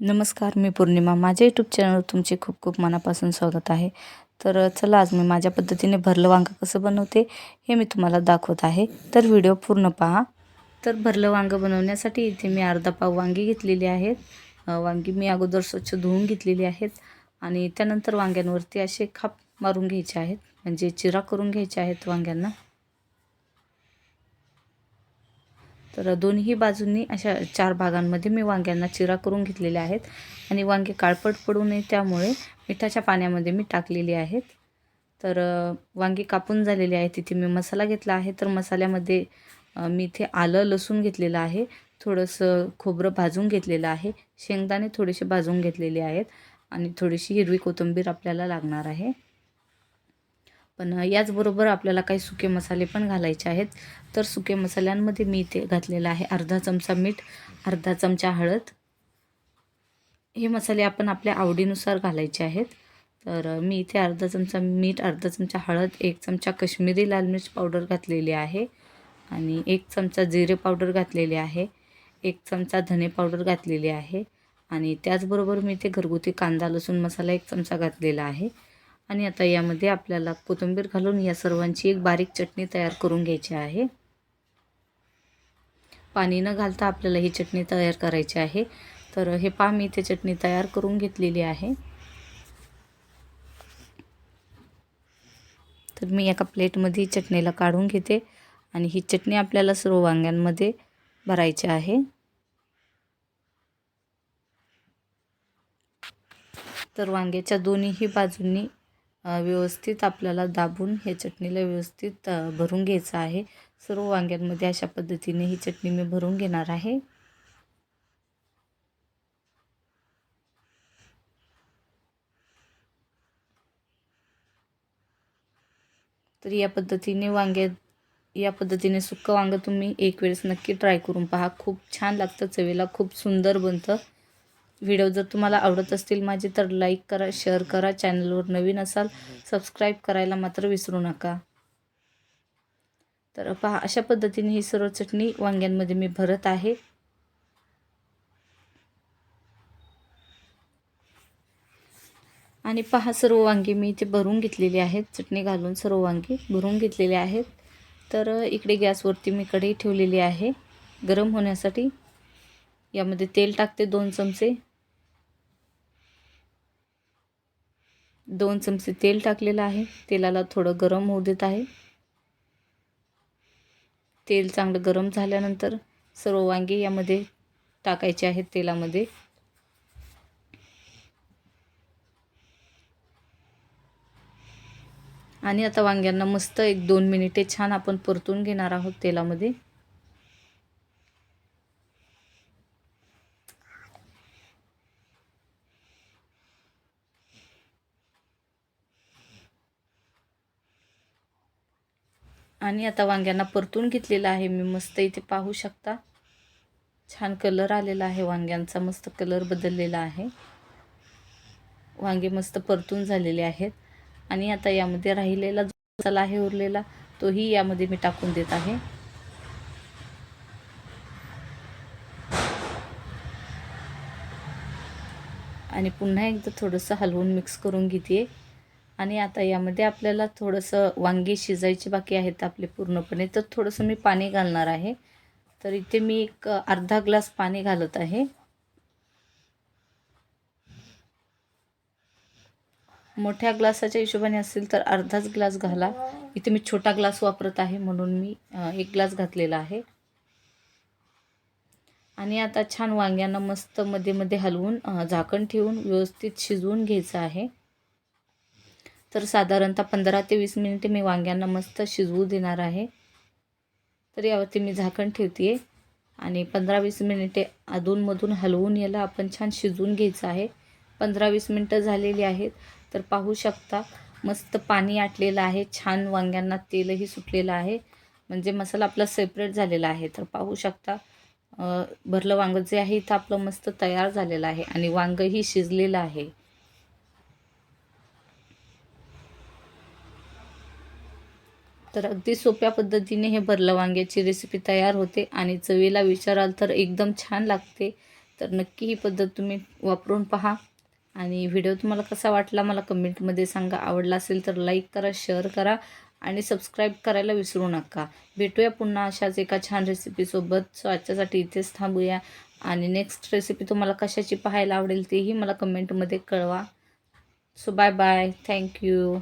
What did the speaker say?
नमस्कार मी पौर्णिमा. माझ्या यूट्यूब चॅनलवर तुमचे खूप खूप मनापासून स्वागत आहे. तर चला आज मी माझ्या पद्धतीने भरलं वांगं कसं बनवते हे मी तुम्हाला दाखवत आहे. तर व्हिडिओ पूर्ण पहा. तर भरलं वांगं बनवण्यासाठी इथे मी अर्धा पाव वांगी घेतलेली आहेत. वांगी मी अगोदर स्वच्छ धुवून घेतलेली आहेत आणि त्यानंतर वांग्यांवरती असे खाप मारून घ्यायचे आहेत. म्हणजे चिरा करून घ्यायचे आहेत वांग्यांना. तर दोन्ही बाजूंनी अशा चार भागांमध्ये मी वांग्यांना चिरा करून घेतलेल्या आहेत. आणि वांगे काळपट पडू नये त्यामुळे मिठाच्या पाण्यामध्ये मी टाकलेली आहेत. तर वांगी कापून झालेली आहे तिथे मी मसाला घेतला आहे. तर मसाल्यामध्ये मी इथे आलं लसूण घेतलेलं आहे. थोडंसं खोबरं भाजून घेतलेलं आहे. शेंगदाणे थोडेसे भाजून घेतलेले आहेत. आणि थोडीशी हिरवी कोथिंबीर आपल्याला लागणार आहे. पण याचबरोबर आपल्याला काही सुके मसाले पण घालायचे आहेत. तर सुके मसाल्यांमध्ये मी इथे घातलेलं आहे अर्धा चमचा मीठ अर्धा चमचा हळद. हे मसाले आपण आपल्या आवडीनुसार घालायचे आहेत. तर मी इथे अर्धा चमचा मीठ अर्धा चमचा हळद एक चमचा कश्मीरी लाल मिर्च पावडर घातलेली आहे आणि एक चमचा जिरे पावडर घातलेली आहे. एक चमचा धने पावडर घातलेली आहे आणि त्याचबरोबर मी इथे घरगुती कांदा लसूण मसाला एक चमचा घातलेला आहे. आणि आता यामध्ये आपल्याला कोथिंबीर घालून या सर्वांची एक बारीक चटणी तयार करून घ्यायची आहे. पाणी न घालता आपल्याला ही चटणी तयार करायची आहे. तर हे पहा मी इथे चटणी तयार करून घेतलेली आहे. तर मी एका प्लेटमध्ये चटणीला काढून घेते आणि ही चटणी आपल्याला सर्व वांग्यांमध्ये भरायची आहे. तर वांग्याच्या दोन्हीही बाजूंनी व्यवस्थित आपल्याला दाबून हे चटणीला व्यवस्थित भरून घ्यायचं आहे. सर्व वांग्यांमध्ये अशा पद्धतीने ही चटणी मी भरून घेणार आहे. तर या पद्धतीने वांगे या पद्धतीने सुक्कं वांगं तुम्ही एक वेळेस नक्की ट्राय करून पहा. खूप छान लागतं चवीला खूप सुंदर बनतं. व्हिडिओ जर तुम्हाला आवडत असतील माझे तर लाईक करा शेअर करा चॅनलवर नवीन असाल सबस्क्राईब करायला मात्र विसरू नका. तर पहा अशा पद्धतीने ही सर्व चटणी वांग्यांमध्ये मी भरत आहे. आणि पहा सर्व वांगी मी इथे भरून घेतलेली आहेत. चटणी घालून सर्व वांगी भरून घेतलेली आहेत. तर इकडे गॅसवरती मी कढई ठेवलेली आहे. गरम होण्यासाठी यामध्ये तेल टाकते दोन चमचे. दोन चमचे तेल टाकलेलं आहे. तेलाला थोडं गरम होऊ देत आहे. तेल चांगलं गरम झाल्यानंतर सर्व वांगे यामध्ये टाकायचे आहेत तेलामध्ये. आणि आता वांग्यांना मस्त एक दोन मिनिटे छान आपण परतून घेणार आहोत तेलामध्ये. आणि आता वांग्यांना परतून घेतलेलं आहे. मी मस्त इथे पाहू शकता. छान कलर आलेला आहे वांग्यांचा. मस्त कलर बदललेला आहे. वांगे मस्त परतून झालेले आहेत. आणि आता यामध्ये राहिलेला जो मसाला आहे उरलेला तोही यामध्ये मी टाकून देत आहे. आणि पुन्हा एकदा थोडंसं हलवून मिक्स करून घेते. आणि आता यामध्ये आपल्याला थोडंसं वांगी शिजायची बाकी आहेत आपले पूर्णपणे. तर थोडंसं मी पाणी घालणार आहे. तर इथे मी एक अर्धा ग्लास पाणी घालत आहे. मोठ्या ग्लासाच्या हिशोबाने असेल तर अर्धाच ग्लास घाला. इथे मी छोटा ग्लास वापरत आहे म्हणून मी एक ग्लास घातलेला आहे. आणि आता छान वांग्यांना मस्त मध्ये मध्ये हलवून झाकण ठेवून व्यवस्थित शिजवून घ्यायचं आहे. तर साधारणतः पंधरा ते वीस मिनिटे मी वांग्यांना मस्त शिजवू देणार आहे. तर यावरती मी झाकण ठेवते आहे आणि पंधरा वीस मिनिटे अधूनमधून हलवून याला आपण छान शिजवून घ्यायचं आहे. पंधरा वीस मिनटं झालेली आहेत. तर पाहू शकता मस्त पाणी आटलेलं आहे. छान वांग्यांना तेलही सुटलेलं आहे. म्हणजे मसाला आपला सेपरेट झालेला आहे. तर पाहू शकता भरलं वांगं जे आहे इथं आपलं मस्त तयार झालेलं आहे. आणि वांगंही शिजलेलं आहे. तर अगदी सोप्या पद्धतीने हे भरलं वांग्याची रेसिपी तयार होते आणि चवीला विचाराल तर एकदम छान लागते. तर नक्की ही पद्धत तुम्ही वापरून पहा. आणि व्हिडिओ तुम्हाला कसा वाटला मला कमेंटमध्ये सांगा. आवडला असेल तर लाईक करा शेअर करा आणि सबस्क्राईब करायला विसरू नका. भेटूया पुन्हा अशाच एका छान रेसिपीसोबत सो आजच्यासाठी इथेच थांबूया. आणि नेक्स्ट रेसिपी तुम्हाला कशाची पाहायला आवडेल तेही मला कमेंटमध्ये कळवा. So bye bye thank you